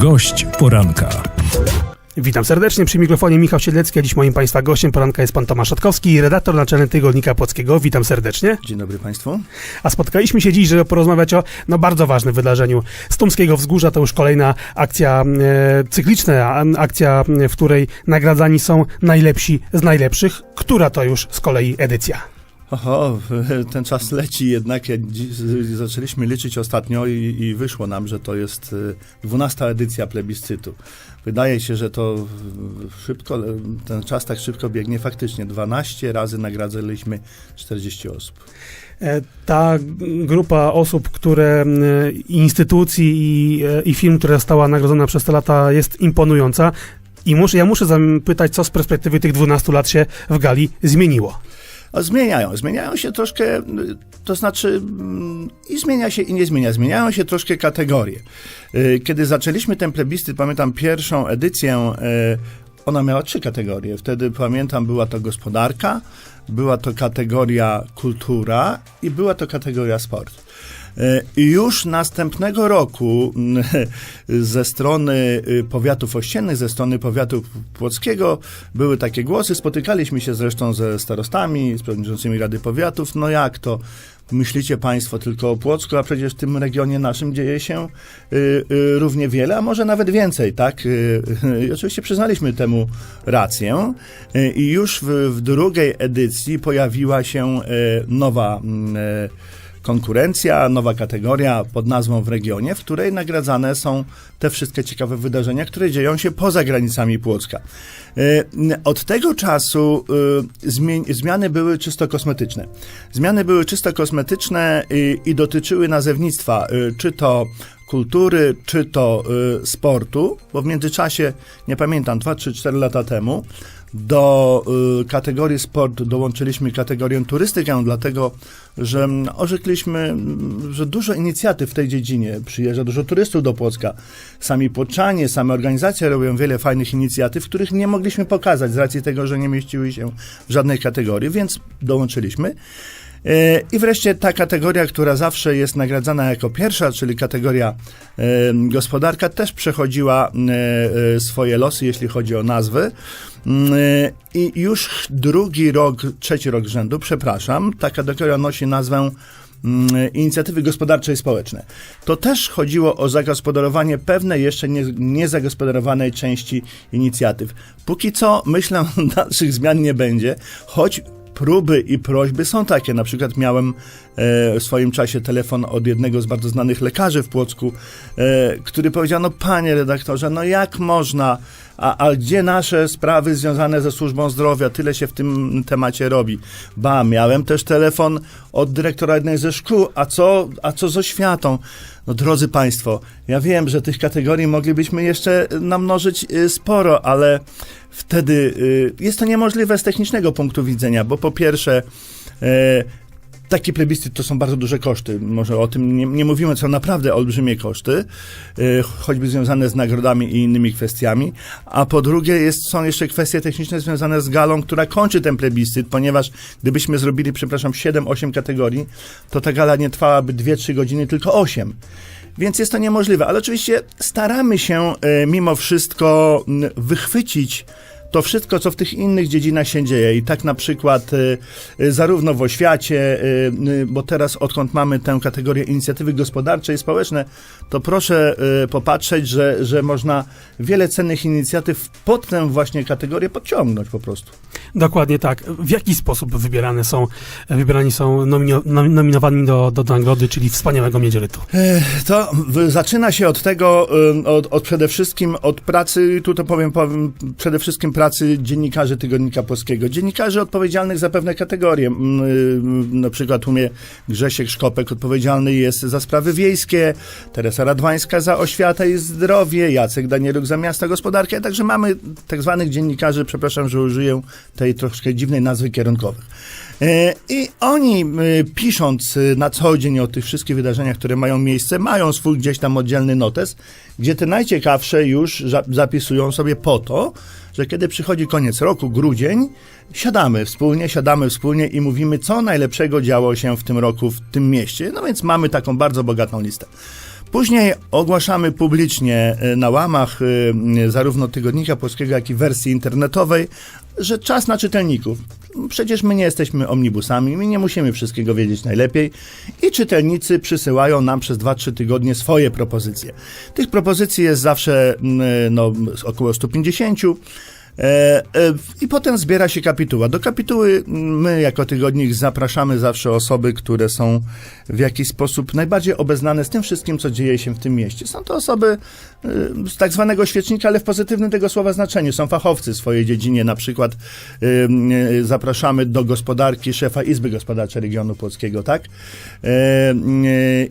Gość poranka. Witam serdecznie przy mikrofonie Michał Siedlecki, a dziś moim Państwa gościem poranka jest Pan Tomasz Szatkowski, redaktor naczelny Tygodnika Płockiego. Witam serdecznie. Dzień dobry Państwu. A spotkaliśmy się dziś, żeby porozmawiać o no, bardzo ważnym wydarzeniu. Stumskiego Wzgórza to już kolejna akcja e, cykliczna, akcja, w której nagradzani są najlepsi z najlepszych. Która to już z kolei edycja? Oho, ten czas leci jednak. Zaczęliśmy liczyć ostatnio i, i wyszło nam, że to jest e, 12 edycja plebiscytu. Wydaje się, że to e, szybko, ten czas tak szybko biegnie. Faktycznie 12 razy nagradzaliśmy 40 osób. E, Ta grupa osób, które, m, instytucji i, i firm, która została nagrodzona przez te lata jest imponująca. I muszę, ja muszę zapytać, co z perspektywy tych 12 lat się w Gali zmieniło. Zmieniają, zmieniają się troszkę, y, to znaczy mm, i zmienia się i nie zmienia, zmieniają się troszkę kategorie. Y, Kiedy zaczęliśmy ten plebiscyt, pamiętam pierwszą edycję, y, ona miała trzy kategorie. Wtedy pamiętam, była to gospodarka, była to kategoria kultura i była to kategoria sport. I już następnego roku ze strony y, powiatów ościennych, ze strony powiatu płockiego były takie głosy. Spotykaliśmy się zresztą ze starostami, z przewodniczącymi Rady Powiatów. No jak to? Myślicie Państwo tylko o Płocku, a przecież w tym regionie naszym dzieje się y, y, równie wiele, a może nawet więcej, tak? Oczywiście przyznaliśmy temu rację. I już w, w drugiej edycji pojawiła się y, nowa y, konkurencja, nowa kategoria pod nazwą w regionie, w której nagradzane są te wszystkie ciekawe wydarzenia, które dzieją się poza granicami Płocka. E, Od tego czasu e, zmiany były czysto kosmetyczne. Zmiany były czysto kosmetyczne i, i dotyczyły nazewnictwa, e, czy to kultury, czy to e, sportu, bo w międzyczasie, nie pamiętam, 2 czy 4 lata temu, do y, kategorii sport dołączyliśmy kategorię turystykę, dlatego że mm, orzekliśmy, mm, że dużo inicjatyw w tej dziedzinie przyjeżdża, dużo turystów do Płocka. Sami płoczanie, same organizacje robią wiele fajnych inicjatyw, których nie mogliśmy pokazać z racji tego, że nie mieściły się w żadnej kategorii, więc dołączyliśmy. E, I wreszcie ta kategoria, która zawsze jest nagradzana jako pierwsza, czyli kategoria e, gospodarka, też przechodziła e, swoje losy, jeśli chodzi o nazwy. Mm, I już drugi rok, trzeci rok rzędu, przepraszam, ta kategoria nosi nazwę mm, inicjatywy gospodarcze i społeczne. To też chodziło o zagospodarowanie pewnej jeszcze nie, niezagospodarowanej części inicjatyw. Póki co, myślę, dalszych zmian nie będzie, choć próby i prośby są takie. Na przykład miałem e, w swoim czasie telefon od jednego z bardzo znanych lekarzy w Płocku, e, który powiedział, no panie redaktorze, no jak można, a, a gdzie nasze sprawy związane ze służbą zdrowia, tyle się w tym temacie robi. Ba, miałem też telefon od dyrektora jednej ze szkół, a co, a co z oświatą? No drodzy Państwo, ja wiem, że tych kategorii moglibyśmy jeszcze namnożyć y, sporo, ale wtedy y, jest to niemożliwe z technicznego punktu widzenia, bo po pierwsze, e, taki plebiscyt to są bardzo duże koszty. Może o tym nie, nie mówimy, co naprawdę olbrzymie koszty, e, choćby związane z nagrodami i innymi kwestiami. A po drugie, jest, są jeszcze kwestie techniczne związane z galą, która kończy ten plebiscyt, ponieważ gdybyśmy zrobili, przepraszam, 7-8 kategorii, to ta gala nie trwałaby 2-3 godziny, tylko 8. Więc jest to niemożliwe, ale oczywiście staramy się e, mimo wszystko wychwycić to wszystko, co w tych innych dziedzinach się dzieje. I tak na przykład y, y, zarówno w oświacie, y, bo teraz odkąd mamy tę kategorię inicjatywy gospodarcze i społeczne, to proszę popatrzeć, że, że można wiele cennych inicjatyw pod tę właśnie kategorię podciągnąć po prostu. Dokładnie tak. W jaki sposób wybierane są, wybierani są nomino, nom- nominowani do, do nagrody, czyli wspaniałego miedziorytu? To w, zaczyna się od tego, od, od przede wszystkim od pracy, tu to powiem, powiem, przede wszystkim pracy dziennikarzy Tygodnika Polskiego. Dziennikarzy odpowiedzialnych za pewne kategorie. Ym, ym, Na przykład u mnie Grzesiek Szkopek odpowiedzialny jest za sprawy wiejskie, Teresa Radwańska za oświatę i zdrowie, Jacek Danieluk za miasta gospodarkę, także mamy tak zwanych dziennikarzy, przepraszam, że użyję tej troszkę dziwnej nazwy kierunkowych. E, I oni, e, pisząc e, na co dzień o tych wszystkich wydarzeniach, które mają miejsce, mają swój gdzieś tam oddzielny notes, gdzie te najciekawsze już za- zapisują sobie po to, że kiedy przychodzi koniec roku, grudzień, siadamy wspólnie, siadamy wspólnie i mówimy, co najlepszego działo się w tym roku w tym mieście. No więc mamy taką bardzo bogatą listę. Później ogłaszamy publicznie y, na łamach y, y, zarówno Tygodnika Polskiego, jak i wersji internetowej, że czas na czytelników. Przecież my nie jesteśmy omnibusami, my nie musimy wszystkiego wiedzieć najlepiej i czytelnicy przysyłają nam przez 2-3 tygodnie swoje propozycje. Tych propozycji jest zawsze mm, no, około 150. E, e, I potem zbiera się kapituła. Do kapituły my, jako tygodnik, zapraszamy zawsze osoby, które są w jakiś sposób najbardziej obeznane z tym wszystkim, co dzieje się w tym mieście. Są to osoby e, z tak zwanego świecznika, ale w pozytywnym tego słowa znaczeniu. Są fachowcy w swojej dziedzinie. Na przykład zapraszamy do gospodarki szefa Izby Gospodarczej Regionu Polskiego, tak?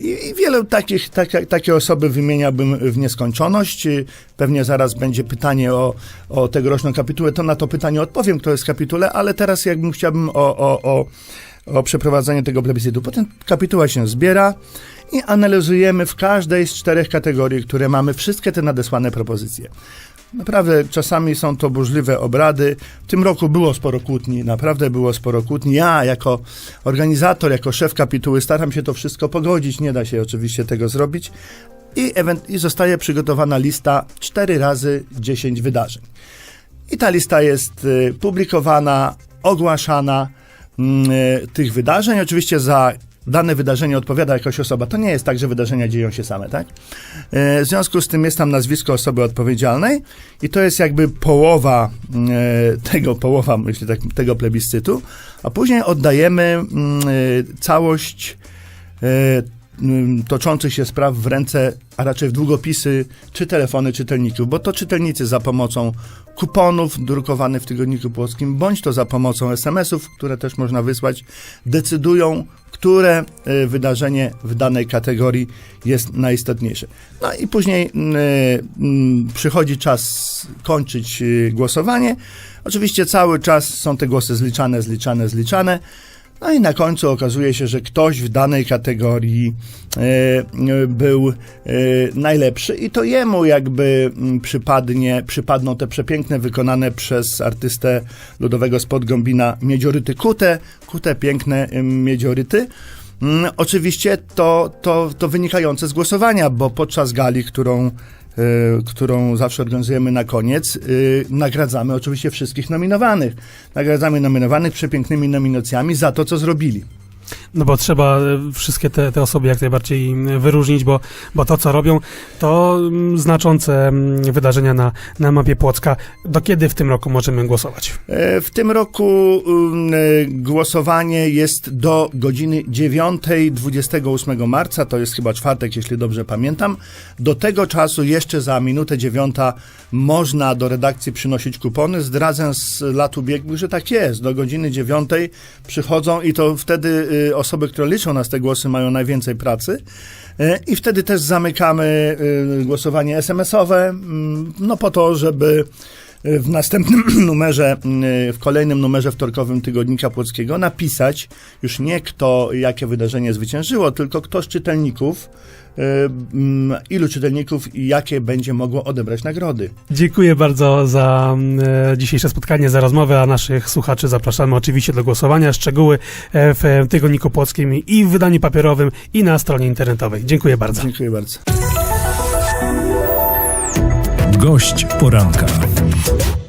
I wiele takich, takie, takie osoby wymieniałbym w nieskończoność. Pewnie zaraz będzie pytanie o, o tegoroczną kapitułę, to na to pytanie odpowiem, kto jest w kapitule, ale teraz jakbym chciałbym o, o, o, o tego plebiscytu. Potem kapituła się zbiera i analizujemy w każdej z czterech kategorii, które mamy, wszystkie te nadesłane propozycje. Naprawdę czasami są to burzliwe obrady. W tym roku było sporo kłótni, naprawdę było sporo kłótni. Ja jako organizator, jako szef kapituły staram się to wszystko pogodzić. Nie da się oczywiście tego zrobić. I, I zostaje przygotowana lista 4 razy 10 wydarzeń. I ta lista jest y, publikowana, ogłaszana mm, y, tych wydarzeń. Oczywiście za dane wydarzenie odpowiada jakaś osoba. To nie jest tak, że wydarzenia dzieją się same, tak? Y, W związku z tym jest tam nazwisko osoby odpowiedzialnej i to jest jakby połowa tego, połowa, myślę, tak, tego plebiscytu, a później oddajemy mm, całość toczących się spraw w ręce, a raczej w długopisy czy telefony czytelników, bo to czytelnicy za pomocą kuponów drukowanych w Tygodniku Polskim, bądź to za pomocą SMS-ów, które też można wysłać, decydują, które y, wydarzenie w danej kategorii jest najistotniejsze. No i później przychodzi czas kończyć y, głosowanie. Oczywiście cały czas są te głosy zliczane, zliczane, zliczane. No i na końcu okazuje się, że ktoś w danej kategorii e, e, był e, najlepszy i to jemu jakby mm, przypadnie, przypadną te przepiękne wykonane przez artystę ludowego spod Gąbina miedzioryty kute, kute piękne em, miedzioryty. Mm, Oczywiście to, to, to wynikające z głosowania, bo podczas gali, którą, e, którą zawsze organizujemy na koniec, e, nagradzamy oczywiście wszystkich nominowanych. Nagradzamy nominowanych przepięknymi nominacjami za to, co zrobili. No bo trzeba e, wszystkie te, te osoby jak najbardziej wyróżnić, bo, bo to, co robią, to znaczące wydarzenia na, na mapie Płocka. Do kiedy w tym roku możemy głosować? E, W tym roku um, e, głosowanie jest do godziny 9, 28 marca, to jest chyba czwartek, jeśli dobrze pamiętam. Do tego czasu, jeszcze za minutę dziewiąta, można do redakcji przynosić kupony. Zdradzę z lat ubiegłych, że tak jest. Do godziny 9 przychodzą i to wtedy y, osoby, które liczą nas te głosy, mają najwięcej pracy. E, I wtedy też zamykamy y, głosowanie SMS-owe, mm, no po to, żeby w następnym numerze, y, w kolejnym numerze wtorkowym Tygodnika Płockiego napisać już nie kto, jakie wydarzenie zwyciężyło, tylko kto z czytelników, y, mm, ilu czytelników i jakie będzie mogło odebrać nagrody. Dziękuję bardzo za e, dzisiejsze spotkanie, za rozmowę, a naszych słuchaczy zapraszamy oczywiście do głosowania. Szczegóły e, w Tygodniku Płockim i w wydaniu papierowym i na stronie internetowej. Dziękuję bardzo. Dziękuję bardzo. Gość poranka. Thank you.